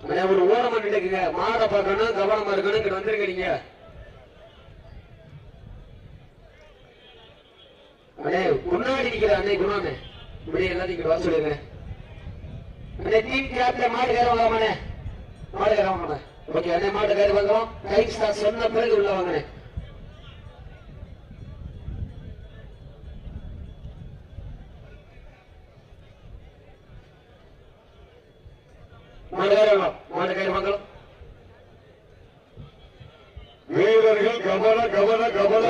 அண்ணே, ஒரு ஓரமா நின்னுக்குங்க மாடை பார்க்கணும் கவனமா இருக்கணும் இங்க வந்துருங்க நீங்க. அண்ணே முன்னாடி நிக்கிற அண்ணே குணாண்ணே இப்படி எல்லாத்தையும் இங்க வர சொல்லுங்க. அண்ணே டீம் கேப்ல மாடு கேர வாங்கண்ணே மாடு கேர வாங்கண்ணே ஓகே அண்ணே மாடு கேர வாங்குறோம் டைம் ஸ்டார் சொன்ன பிறகு உள்ள வாங்கினேன் கவன கவன கவன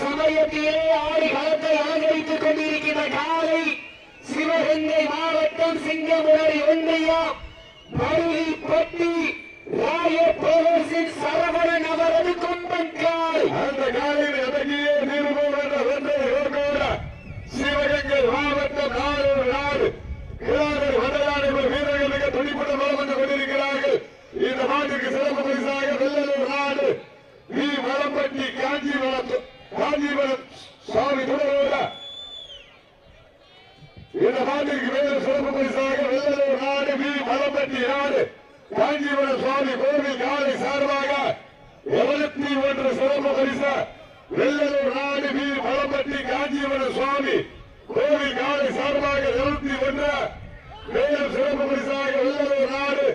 சமயத்திலே ஆடி களத்தை அலங்கரித்துக் கொண்டிருக்கிற காலை சிவகங்கை மாவட்டம் சிங்கமுறை ஒன்றியம் மருவிப்பட்டி ராய பேரரசின் சரவணன் அவரது கொம்பன் காலை. அந்த காலையில் எதற்கியே நிறுவனம் என்ற வென்றை ஓட்டோட சிவகங்கை மாவட்டம் நாடூர் நாடு கிளாதர் வடநாடுகள் வீரர்கள் மிக துணிப்புடன் வளம் வந்து கொண்டிருக்கிறார்கள் இந்த நாட்டுக்கு சிறப்பு பரிசாக வெள்ளலூர் நாடு வி மலம்பட்டி காஞ்சிபுரம் காஞ்சிபுரம் சுவாமி துணரோட இந்த நாட்டிற்கு மேலும் சிறப்பு பரிசாக வெள்ளலூர் நாடு வி மலம்பட்டி நாடு. காஞ்சிபுரம் சுவாமி கோவில் காலை சார்பாக எழுபத்தி ஒன்று சிறப்பு பரிசு? வெள்ளலூர் நாடு வி மலம்பட்டி காஞ்சிபுரம் சுவாமி கோவில் காலை சார்பாக எழுபத்தி ஒன்று. மேலும் சிறப்பு பரிசாக வெள்ளலூர் நாடு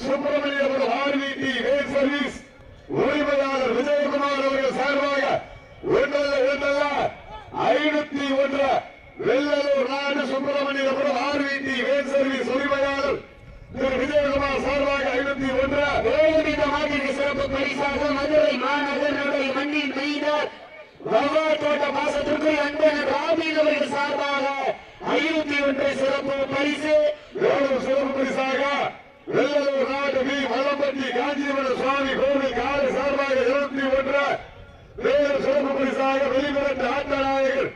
சுப்பிரமணியபுரம் ஆர்விடி வேல் சர்வீஸ் உரிமையாளர் விஜய் அவர்கள் சார்பாக ஒன்றல்ல இரண்டல்ல ஐநூத்தி ஒன்று வெள்ளலூர் நாடு சுப்பிரமணியபுரம் ஆர்விடி வேன் சர்வீஸ் உரிமையாளர் திரு விஜயகுமார் சார்பாக ஐநூத்தி ஒன்று வேலுமித மாட்டிற்கு சிறப்பு பரிசாக மதுரை மாநகருடைய மண்ணின் மைதார் வவ்வா தோட்ட மாசத்திற்கு அன்பன் ராபின் அவர்கள் சார்பாக ஐநூத்தி ஒன்று சிறப்பு பரிசு. மேலும் சிறப்பு பரிசாக? வெள்ளலூர் நாடு வி மலம்பட்டி காஞ்சிபுரம் சுவாமி கோவில் காலை சார்பாக இருபத்தி ஒன்று மேலும் சிறப்பு பரிசாக வெளிவிரட்டு ஆட்டநாயகர்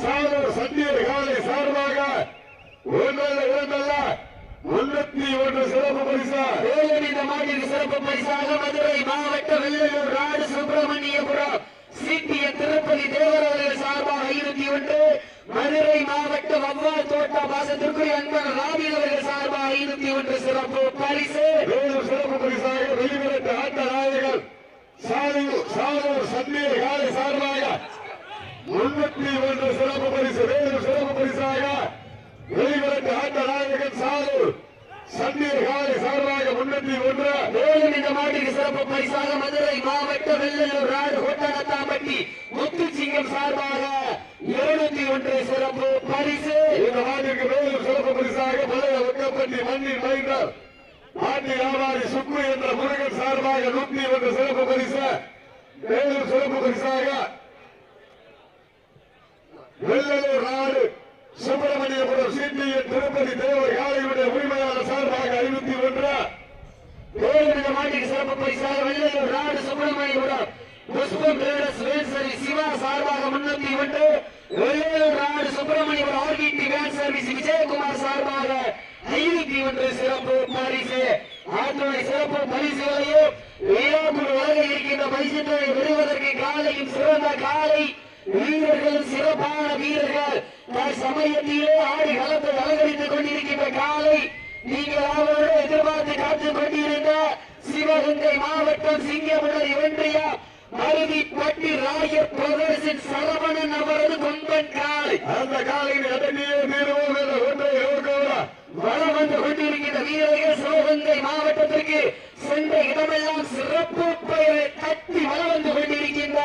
சாலூர் சத்தியர் காலை சார்பாக ஒன்றல்ல இரண்டல்ல முன்னூத்தி ஒன்று சிறப்பு பரிசா. வேலுமித மாட்டிற்கு சிறப்பு பரிசாக மதுரை மாவட்ட வெள்ளலூர் நாடு சுப்பிரமணியபுரம் சிட்டிய திருப்பதி தேவர் அவர்கள் சார்பாக ஐநூத்தி ஒன்று மதுரை மாவட்ட வவ்வால் தோட்ட மாசத்திற்கு அன்பன் ராபின் அவர்கள் சார்பாக ஐநூத்தி ஒன்று சிறப்பு பரிசு. சிறப்பு பரிசாக வெளிவிரட்டு ஆட்டநாயகர் சாலூர் சத்தியர் காலை சார்பாக முன்னூத்தி ஒன்று சிறப்பு பரிசு மேலும் சிறப்பு பரிசாக வெளிவிரட்டு ஆட்டநாயகன் சாலூர் சத்தியர் காலை சார்பாக முன்னூத்தி ஒன்று மேலும் இந்த மாட்டிற்கு சிறப்பு பரிசாக மதுரை மாவட்ட வெள்ளலூர் நாடு ஒட்டகத்தாம்பட்டி முத்துச்சிங்கம் சார்பாக இருநூத்தி ஒன்று சிறப்பு பரிசு. இந்த நாட்டிற்கு மேலும் சிறப்பு பரிசாக பழைய ஒக்கப்பட்டி மண்ணின் மைந்தர் ஆண்டி வியாபாரி சுக்கு என்ற முருகன் சார்பாக நூத்தி ஒன்று சிறப்பு பரிசு. மேலும் சிறப்பு பரிசாக வெள்ளலூர் நாடு சுப்பிரமணியபுரம் சிபிஐ திருப்பதி தேவர் யாரையுடைய உரிமையாளர் சார்பாக அறிவித்து ஒன்று. மேலும் இந்த சிறப்பு பரிசாக வெள்ளலூர் நாடு சுப்பிரமணியபுரம். புஷ்பம் ட்ரேடர்ஸ் வேல்சரி சிவா சார்பாக முன்னூத்தி ஒன்று. வெள்ளலூர் நாடு சுப்பிரமணியபுரம் ஆர்கிடி வேன் சர்வீஸ் விஜயகுமார் சார்பாக ஐநூத்தி ஒன்று சிறப்பு பரிசு. ஆற்றுடைய சிறப்பு பரிசுகளையும் விழாக்குழு வழங்க இருக்கின்ற பரிசுகளை பெறுவதற்கு காலையும் சிறந்த காலை வீரர்கள் சிறப்பான வீரர்கள். சமயத்திலே ஆடி களத்தை அலங்கரித்துக் கொண்டிருக்கின்ற காலை நீங்கள் அவரோடு எதிர்பார்த்து காத்துக் கொண்டிருந்த சிவகங்கை மாவட்டம் சிங்கமுடை ஒன்றியம் மருதி பட்டி ராயர் பிரதேசின் சரவணன் அவரது கொம்பன் காலை. அந்த காலையில் ஒன்றை வளம் வந்து கொண்டிருக்கின்ற வீரர்கள் சிவகங்கை மாவட்டத்திற்கு சென்ற இடமெல்லாம் சிறப்பு பெயரை தட்டி வளம் வந்து கொண்டிருக்கின்ற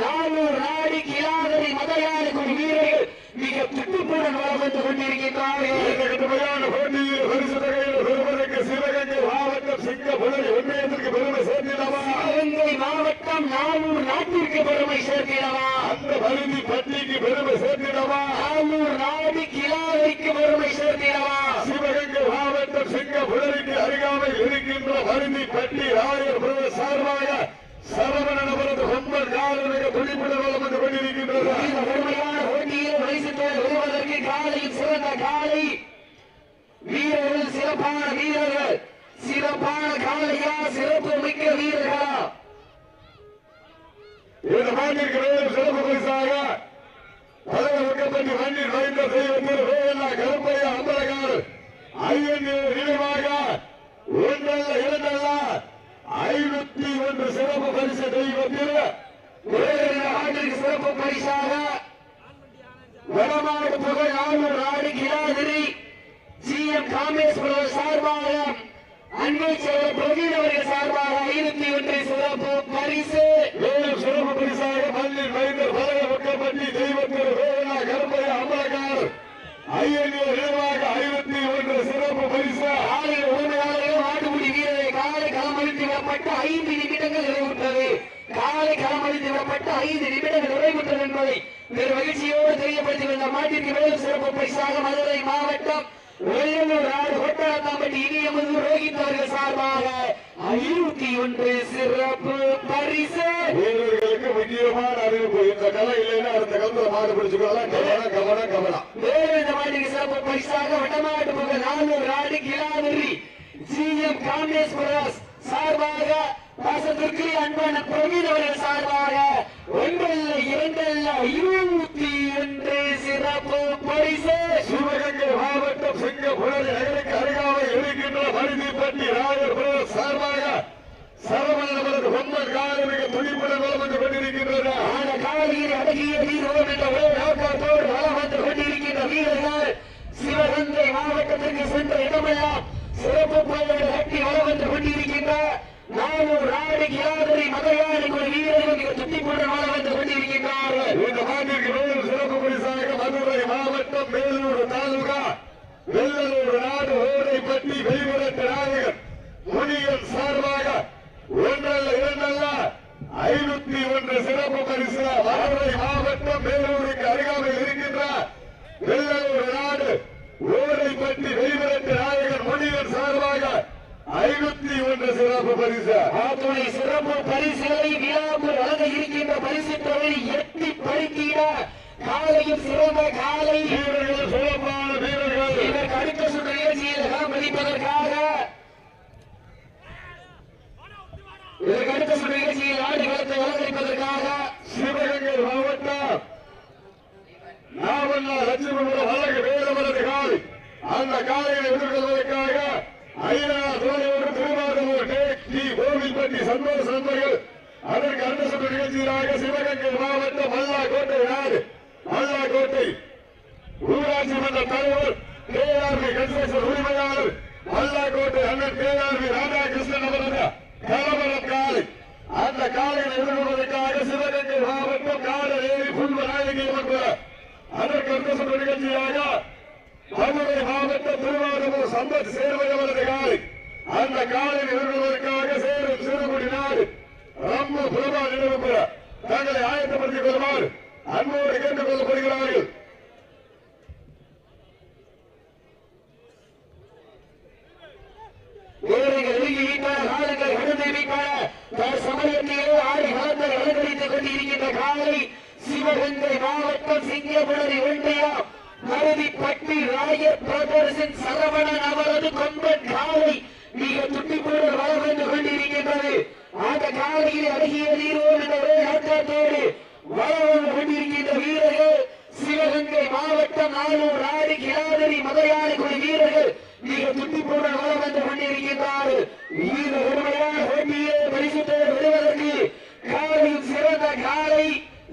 நானூர் நாடு கிளாதரி மதையாறு குழு வீரர்கள் மிக துட்டுப்புடன் வளம் வந்து கொண்டிருக்கின்றார்கள். மாவட்டம் பெருமை சேர்த்திடவா? நானூர் நாட்டிற்கு பெருமை சேர்க்கிறவா அந்த பருதி பட்டிக்கு பெருமை சேர்த்திடவா? நானூர் நாடு கிளாதரிக்கு பெருமை சேர்க்கிறவா சிவகங்கை மாவட்டம் சிங்கப்புலரிக்கு அருகாமையில் பருதி பட்டி ராயர் பிரதேச சார்பாக சரவணன் அவரது ஒன்பது காலமிக துடிப்புடன் வளம் வந்து கொண்டிருக்கின்றது. போட்டியில் பரிசுத்தோடு வருவதற்கு காலையில் சிறந்த காலை. வீரர்கள் சிறப்பான வீரர்கள். சிறப்பான காலையா சிறப்பு மிக்க வீரர்களா? இந்த மேலும் சிறப்பு பரிசாக பதவி வைக்கப்பட்டு மண்ணில் வைத்த தெய்வத்தில் கருப்பையா அம்பலகாரர் ஐந்து நினைவாக ஒன்றல்ல இரண்டல்ல ஐநூத்தி ஒன்று சிறப்பு பரிசு தெய்வத்தில் வேறு ஆண்டிற்கு சிறப்பு பரிசாக வடமாடு புகழ் ஆளுநர் நாடு கிலாதிரி சி எம் காமேஸ்வரர் சார்பாக அன்பை செயலர் பிரவீன் அவர்கள் சார்பாக ஐநூத்தி ஒன்று சிறப்பு பரிசு மேலும் சிறப்பு பரிசாக மண்ணில் மைந்தர் பலக பக்கப்பட்டி தெய்வத்தில் வேதனா கருப்பைய அமலக்கார் ஐயனிய நினைவாக ஐநூத்தி ஒன்று சிறப்பு பரிசு ஆலய உரிமையாளர்கள் ஆடுபுடி வீரரை காலை களமளித்து விடப்பட்ட ஐந்து நிமிடங்கள் நிறைவுற்றது காலை களமளித்து விடப்பட்ட ஐந்து நிமிடங்கள் நிறைவுற்றது என்பதை பெரும் மகிழ்ச்சியோடு தெரியப்படுத்தி இந்த மாட்டிற்கு மேலும் சிறப்பு பரிசாக மதுரை மாவட்டம் வெள்ளலூர் நாடு கொட்டாத்தாம்பட்டி இனியமது ரோஹித் அவர்கள் சார்பாக ஐநூத்தி ஒன்று சிறப்பு பரிசு. வீரர்களுக்கு முக்கியமான அறிவிப்பு. இந்த கலை இல்லைன்னா அடுத்த காலத்துல மாடு பிடிச்சுக்கலாம் கவனம் கவனம் கவனம். வேறு இந்த மாட்டிற்கு சிறப்பு பரிசாக வடமாட்டு புகழ் நானூறு நாடு கிலாவரி சி எம் காமேஸ்வரஸ் சார்பாக பாசத்திற்கு அன்பான பிரவீன் அவர்கள் சார்பாக ஒன்றல்ல இரண்டல்ல இருபத்தி ஒன்று சிறப்பு பரிசு. சிவகங்கை மாவட்டம் சிங்கப்புணரி நகருக்கு அருகாமல் இருக்கின்ற மருதிப்பட்டி ராயர் பிரதேச சார்பாக சரவணவரது பொம்மன் காலை மிக துணிப்புடன் வளம் வந்து கொண்டிருக்கின்றன ஆன காலையில் அடங்கிய வீரர்கள் என்ற ஒரே நோக்கத்தோடு வளம் வந்து கொண்டிருக்கின்ற வீரர்கள் சிவகங்கை மாவட்டத்திற்கு சென்ற இடமெல்லாம் சிறப்பு புயல்கள் கட்டி வளம் வந்து கொண்டிருக்கின்ற நானூறு நாடு கிராதரி மதையாளி ஒரு வீரர்கள் சுத்தி துட்டிப்புடன் வளம் வந்து கொண்டிருக்கின்றார்கள். இந்த மாட்டிற்கு மேலும் சிறப்பு பரிசாக மதுரை மாவட்டம் மேலூர் தாலுகா வெள்ளலூர் நாடு ஓடைப்பட்டி வெளிவரட்டு நாயகர் முனியன் சார்பாக ஒன்றல்ல இரண்டல்ல ஐநூத்தி ஒன்று சிறப்பு பரிசு மதுரை மாவட்டம் மேலூருக்கு அருகாமையில் இருக்கின்ற வெள்ளலூர் நாடு ஓடைப்பட்டி வெளிவரட்டு நாயகர் முனியன் சார்பாக ஐநூத்தி ஒன்று சிறப்பு பரிசு அத்துணை சிறப்பு பரிசுகளை விழாவில் வழங்க இருக்கின்ற பரிசு தொகை எட்டி பறித்திட. காலையும் சிறந்த காலை. வீரர்கள் சிறப்பான வீரர்கள். இதற்கு அடுத்த சுற்று நிகழ்ச்சியில் காண்பளிப்பதற்காக இதற்கு அடுத்த சுற்று நிகழ்ச்சியில் ஆடு களத்தை அலங்கரிப்பதற்காக. சிவகங்கை மாவட்டம் நாவல்லா லட்சுமணபுரம் அழகு வேலவரது காலை அந்த காலையை எதிர்கொள்வதற்காக ஐநா துறையோடு திருவாரூர் டி கோவில்பட்டி சந்தோஷ் நண்பர்கள் அதற்கு அடுத்த சுற்று நிகழ்ச்சியாக சிவகங்கை மாவட்டம் மல்லாக்கோட்டை நாடு மல்லாக்கோட்டை ஊராட்சி மன்ற தலைவர் கே ஆர் பி கன்ஸ்ட்ரக்ஷன் உரிமையாளர் மல்லாக்கோட்டை அண்ணன் கே ஆர் பி ராதாகிருஷ்ணன் அவரது கலவரம் காலை. அந்த காலையில் எதிர்கொள்வதற்காக சிவகங்கை மாவட்டம் காடலேரி புல்வநாயகி என்பவர். அதற்கு அடுத்த சுற்று நிகழ்ச்சியாக மதுரை மாவட்டம் திருவாரூர் சம்பத் சேர்வதவரது காலை. அந்த காலையில் எதிர்கொள்வதற்காக சேரும் சிறுகுடி நாடு ரம்மு பிரபா நினைவு தங்களை ஆயத்தப்படுத்திக் கொள்ளுமாறு அன்போடு கேட்டுக் கொள்ளப்படுகிறார்கள் வீரர்கள் நெருங்கி விட்டார் காலங்கள் கடந்து விட்டார் தன் சமயத்திலே ஆடி களத்தை அலங்கரித்துக் கொண்டிருக்கின்ற காலை சிவகங்கை மாவட்டம் சிங்கமுனரி ஒன்றியம் மருதிப்பட்டி ராயர் பிரதர்சன் சரவணன் அவரது கொம்பன் காலை மிக துட்டிப்போடு வளம் வந்து கொண்டிருக்கின்றது அந்த காலையில் அழகிய நீரோடு என்ற ஒரே ஆட்டத்தோடு வளம் வந்து கொண்டிருக்கின்ற வீரர்கள் சிவகங்கை மாவட்டம் நானூர் நாடு கிளாதரி மதையாளி குழு வீரர்கள் மிக துட்டிப்புடன் வளம் வந்து கொண்டிருக்கின்றார்கள் இந்த உண்மையான போட்டியை பரிசுத்தோடு வருவதற்கு காலையும் சிறந்த காலை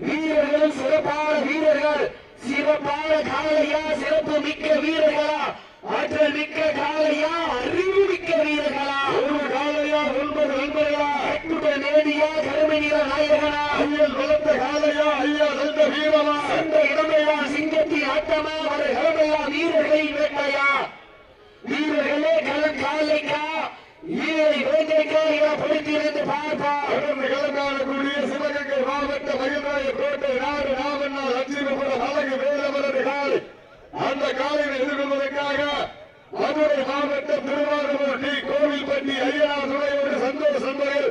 வீரர்களும் சிறப்பான வீரர்கள் சிறப்பான காலையா சிறப்பு மிக்க வீரர்களா ஆற்றல் மிக்க காலையா அறிவு மிக்க வீரர்களா ஒரு காலையா ஒன்பது நண்பர்களா அற்புத நேடியா கருமை நிற நாயகனா ஐயல் வளர்த்த காலையா ஐயா நல்ல வீரமா அந்த இடமெல்லாம் சிங்கத்தின் ஆட்டமா ஒரு இடமெல்லாம் வீரர்களின் வேட்டையா வீரர்களே களம் காலைக்கா வீரரை வேட்டைக்கா என பொறுத்திருந்து பார்ப்பா தொடர்ந்து கலந்தாடக்கூடிய சிவகங்கை மாவட்ட மகிழ்நாய கோட்டை நாடு நாவண்ணா லட்சுமிபுரம் அழகு வேலவரது காலை அந்த காலையை எதிர்கொள்வதற்காக மதுரை மாவட்டம் திருவாரூர் டி கோவில்பட்டி ஐயா துறையோடு சந்தோஷ் நண்பர்கள்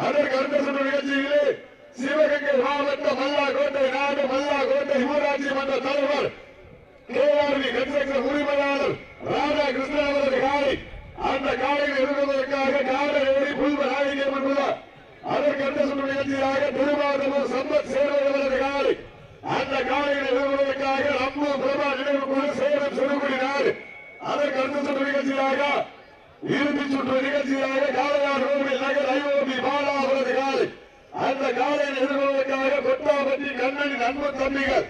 அதற்கு அடுத்த சுற்று நிகழ்ச்சியிலே சிவகங்கை மாவட்டம் மல்லாக்கோட்டை நாடு மல்லாக்கோட்டை ஊராட்சி மன்ற தலைவர் கேஆர்வி கன்ஸ்ட்ரக்ஷன் உரிமையாளர் ராதாகிருஷ்ணன் அவரது காலை அந்த காலையில் எதிர்கொள்வதற்காக காலையை புல்வராயகி என்பதுள்ளார் அதற்கு அடுத்த சுற்று நிகழ்ச்சியாக திருவாரூர் சம்பத் சேர்வை அவரது காலை அந்த காலையில் எதிர்கொள்வதற்காக ரம்மு பிரபா நினைவு குழு சேலம் சிறுகுடி நாடு அதற்கு அடுத்த சுற்று நிகழ்ச்சி நிகழ்ச்சியாக இறுதி சுற்று நிகழ்ச்சியாக காளையார் கோவில் நகர் ஐஓபி பாலா அவரது காலை அந்த காலையை எதிர்கொள்வதற்காக கொட்டாபட்டி கண்ணனின் அன்பு தம்பிகள்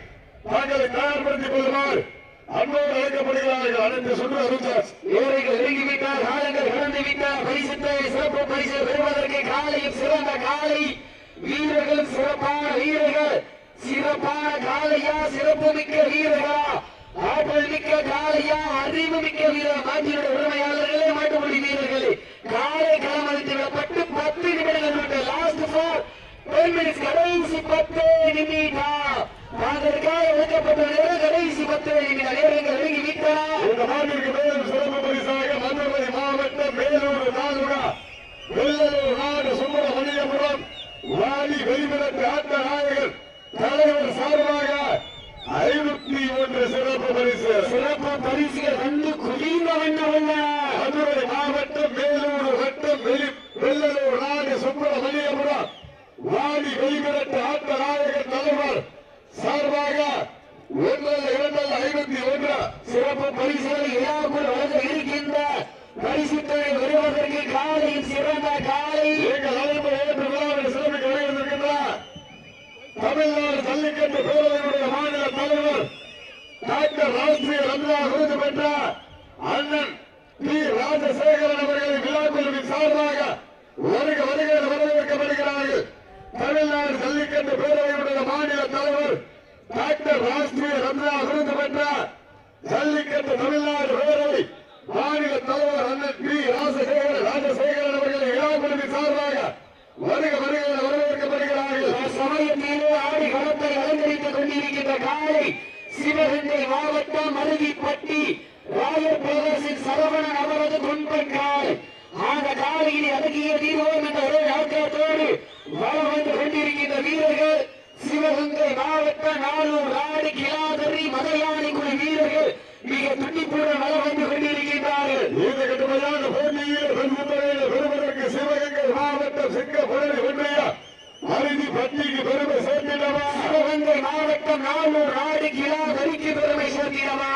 தங்களை தயார்படுத்திக் கொள்ளுமாறு அன்போடு அழைக்கப்படுகிறார்கள். அனைத்து சுற்று அறிஞர் வீரர்கள் காலங்கள் கடந்து விட்டார். பரிசு சிறப்பு பரிசு பெறுவதற்கு காலையும் சிறந்த காலை. வீரர்கள் சிறப்பான வீரர்கள். சிறப்பான காலையா சிறப்பு மிக்க வீரர்களா? ஆற்றல் மிக்க காலையா அறிவு மிக்க வீரர்? மாற்றியுடைய உரிமையாளர்களே மாட்டுப்படி வீரர்களே. காலை களமளித்து விடப்பட்டு பத்து நிமிடங்கள் விட்டு லாஸ்ட் போர் கடைசி பத்து நிமிடம். அதற்காக ஒதுக்கப்பட்ட நேரம் கடைசி பத்து நிமிடம். நேரங்கள் நெருங்கி விட்டன இந்த மாநிலக்கு மேலும் சிறப்பு பரிசாக மதுரை மாவட்டம் மேலூர் தாலுகா வெள்ளலூர் நாடு சுப்பிரமணியபுரம் வாலி வெளிவிலக்கு ஆட்ட நாயகர் தலைவர் சார்பாக ஐநூத்தி ஒன்று சிறப்பு பரிசு. சிறப்பு பரிசுகள் வந்து குவிந்த வண்ணம் உள்ளன. மதுரை மாவட்டம் மேலூர் வட்டம் வெளி வெள்ளலூர் நாடு சுப்பிரமணியபுரம் வாலி வெளிவிலக்கு ஆட்ட நாயகர் தலைவர் சார்பாக ஒன்றல்ல இரண்டல்ல ஐநூத்தி ஒன்று. சிறப்பு பரிசுகளை இல்லாமல் வழங்க இருக்கின்ற பரிசுத்தனை வருவதற்கு காலையில் சிறந்த காலை எங்கள் அழைப்பு ஏற்று விழாவில் சிறப்பிக்க வருகின்றிருக்கின்றார் தமிழ்நாடு ஜல்லிக்கட்டு பேரவையுடைய மாநில தலைவர் டாக்டர் ராஷ்டிரிய ரத்னா விருது பெற்ற அண்ணன் பி ராஜசேகரன் அவர்களை விழா குழுவின் சார்பாக வருக வருக என வரவேற்கப்படுகிறார்கள் தமிழ்நாடு ஜல்லிக்கட்டு பேரவையுடைய மாநில தலைவர் டாக்டர் ராஷ்டிரிய ரத்னா விருது பெற்ற ஜல்லிக்கட்டு தமிழ்நாடு பேரவை மாநில தலைவர் அண்ணன் பி ராஜசேகரன் ராஜசேகரன் அவர்களை விழா குழுவின் சார்பாக வருக வருக என வரவேற்கப்படுகிறார்கள் சமயத்திலே ஆடி களத்தை அலங்கரித்துக் கொண்டிருக்கின்ற காலை சிவகங்கை மாவட்டம் அருகிப்பட்டி ராயர் பிரதேசின் சரவணன் அவரது கொன்பன் காலை அந்த காலையில் அடங்கிய தீர்வோம் என்ற ஒரே நோக்கத்தோடு வலம் வந்து கொண்டிருக்கின்ற வீரர்கள் சிவகங்கை மாவட்ட நானூர் நாடு கிளாதரி மதையானை குழு வீரர்கள் மிக துண்டிப்புடன் வலம் வந்து கொண்டிருக்கின்றார்கள் இந்த கடுமையான போட்டியில் வெண்முறையில் பெறுவதற்கு சிவகங்கை மாவட்டம் சிங்கப்பள்ளி ஒன்றிய அருகி பட்டிக்கு பெருமை சேர்த்திடவா சிவகங்கை மாவட்டம் நானூர் நாடு கிளாதரிக்கு பெருமை சேர்த்திடவா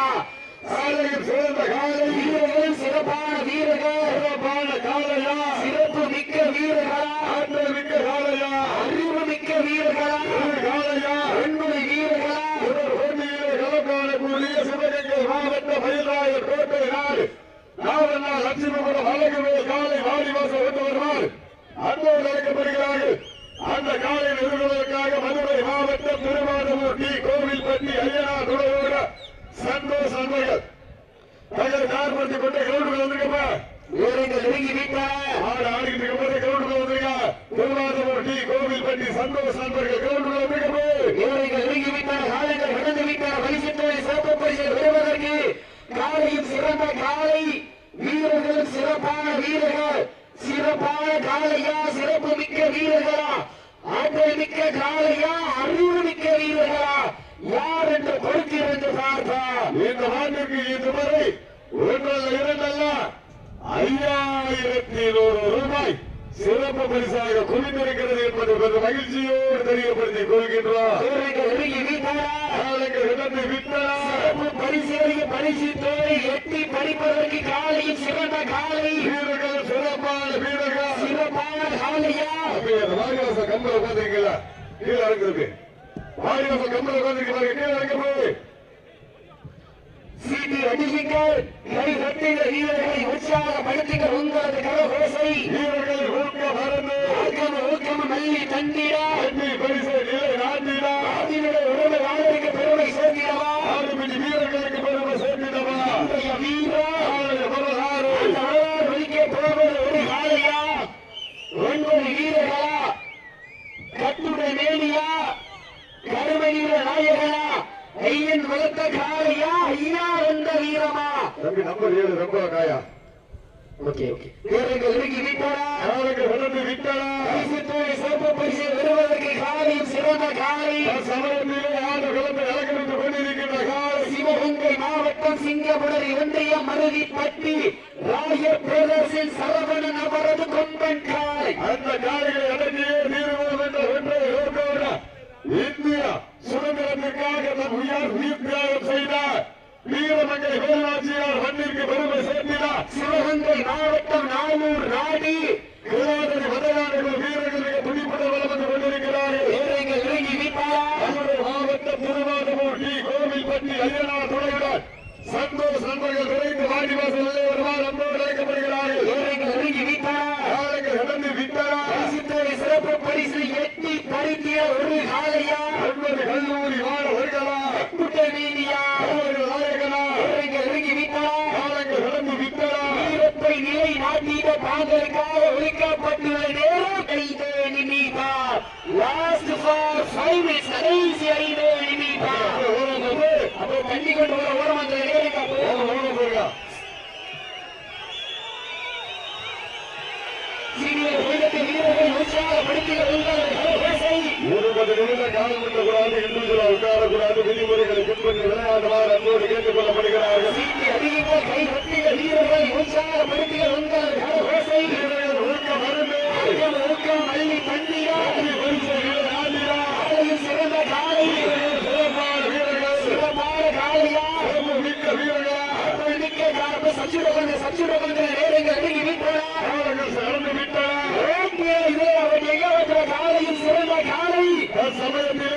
காலையில் சிறந்த காலை வீரர்கள் சிறப்பான வீரர்கள் சிறப்பான காலையா சிறப்பு மிக்க வீரர்களா ஆற்றல் மிக்க காலையா அறிவு மிக்க வீரர்களா ஒரு காலையா பெண்மணி வீரர்களா தொடர் போட்டியிலே களம் காணக்கூடிய சிவகங்கை மாவட்ட மயிலாயர் கோட்டை நாடு நாவண்ணா லட்சுமிபுரம் அழகுவேல் காலை வாலிவாசல் கொண்டு வருவார் அன்போடு அழைக்கப்படுகிறார்கள் அந்த காலையில் எதிர்கொள்வதற்காக மதுரை மாவட்டம் திருவாரூர் டி கோவில்பட்டி ஐயனார் துணையோட சந்தோஷ் அன்பர்கள் தங்கள் கார்படுத்தி கொண்டு கிரௌண்டுகள் வந்திருக்கப்பா வீரர்கள் நெருங்கி விட்டன ஆடு ஆடிக்கிட்டு இருக்கும்போது கிரௌண்டுகள் வந்திருக்கா திருவாரூர் டி கோவில்பட்டி சந்தோஷ் அன்பர்கள் கிரௌண்டுகள் வந்திருக்கப்போ வீரர்கள் நெருங்கி விட்டன காலங்கள் கடந்து விட்டன பரிசுத்தோடு சிறப்பு பரிசு பெறுவதற்கு காலையும் சிறந்த காலை வீரர்கள் சிறப்பான வீரர்கள். சிறப்பான காலையா சிறப்பு மிக்க வீரர்களா? ஆற்றல் மிக்க காலையா அறிவு மிக்க வீரர்களா? யார் என்று பொறுத்திருந்து பார்த்தார் இந்த ஆண்டுக்கு இதுவரை ஒன்றல்ல இரண்டல்ல ஐயாயிரத்தி நூறு ரூபாய். சிறப்பு பரிசாக குவிந்திருக்கிறது என்பதை பெரும் மகிழ்ச்சியோடு தெரியப்படுத்திக் தேவை எட்டி படிப்பதற்கு காலையும் சிறந்த காலை. வீரர்கள் சிறப்பான வீரர்கள். சிறப்பான காலையா? வாரிவாச கம்பல உட்காந்துருக்கீங்களா கீழே இறங்குறது. வாரிவாச கம்பல உட்காந்துருக்கீங்க கீழே இறங்க போய். அடியுங்கள் கை தட்டுங்கள் வீரர்களை உற்சாகப்படுத்துங்கள் உங்களது கரகோசை. வீரர்கள் ஊக்க மறந்து ஊக்கம் ஊக்கம் மல்லி தந்திட பரிசை நிலை நாட்டினா அதினுடைய உடம்பை வாழ்வதற்கு பெருமை சேர்க்கிறவா ஆறு மணி வீரர்களுக்கு பெருமை சேர்த்திடவா இன்றைய வீரா நாளைய வரலாறு அந்த வரலாறு ஒழிக்க போவது ஒரு காலையா ஒன்பது வீரர்களா கட்டுடை மேலியா கருமை வீர நாயகனா வளர்த்த காலையா ஐயா வந்த வீரமா? தம்பி நம்பர் ஏழு ரொம்ப காயா. Okay okay. வீரர்கள் நெருங்கி விட்டாரா நாளைக்கு விளந்து விட்டனா பரிசுத்தோடு சிறப்பு பரிசு பெறுவதற்கு காலையும் சிறந்த காலை சமயத்திலே ஆண்டு கிளம்பி அலங்கரித்துக் கொண்டிருக்கின்ற காலை சிவகங்கை மாவட்டம் சிங்கமுடரி ஒன்றியம் மருதிப்பட்டி ராயர் பிரதர்சின் சரவணன் அவரது கொம்பன் காலை அந்த காலைகளை என்ற ஒன்றை இந்தியா சுதந்திரத்துக்காக நம் உயர் உயிர் தியாகம் செய்த வீரமங்கை வேலாட்சியார் மண்ணிற்கு பெருமை சேர்த்தினார் சிவகங்கை மாவட்டம் நானூர் நாடி வீராதனை மதவாதிகள் வீரர்களுக்கு துணிப்பட வளர்ந்து கொண்டிருக்கிறார்கள் இறங்கி விட்டார். இருபது நிமிடம் காலம் கூடாது இந்துஜுலா உட்காரக்கூடாது விதிமுறைகளை பின்பற்றி விளையாடுமாறு அன்போடு கேட்டுக் சமயத்திலே இதே அவருடைய காலையில் சிறந்த காலை. சமயத்திலே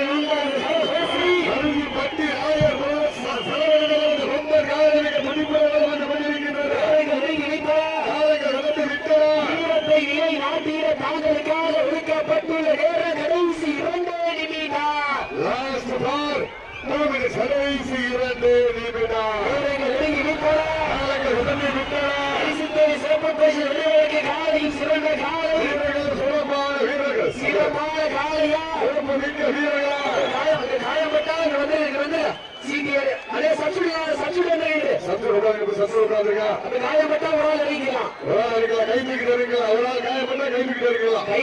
Kinder சந்திர விடாதீங்க சந்திர விடாதீங்க அப்ப காயப்பட்டா ஒரு ஆள் அடிக்கலாம் ஒரு ஆள் அடிக்கலாம் கை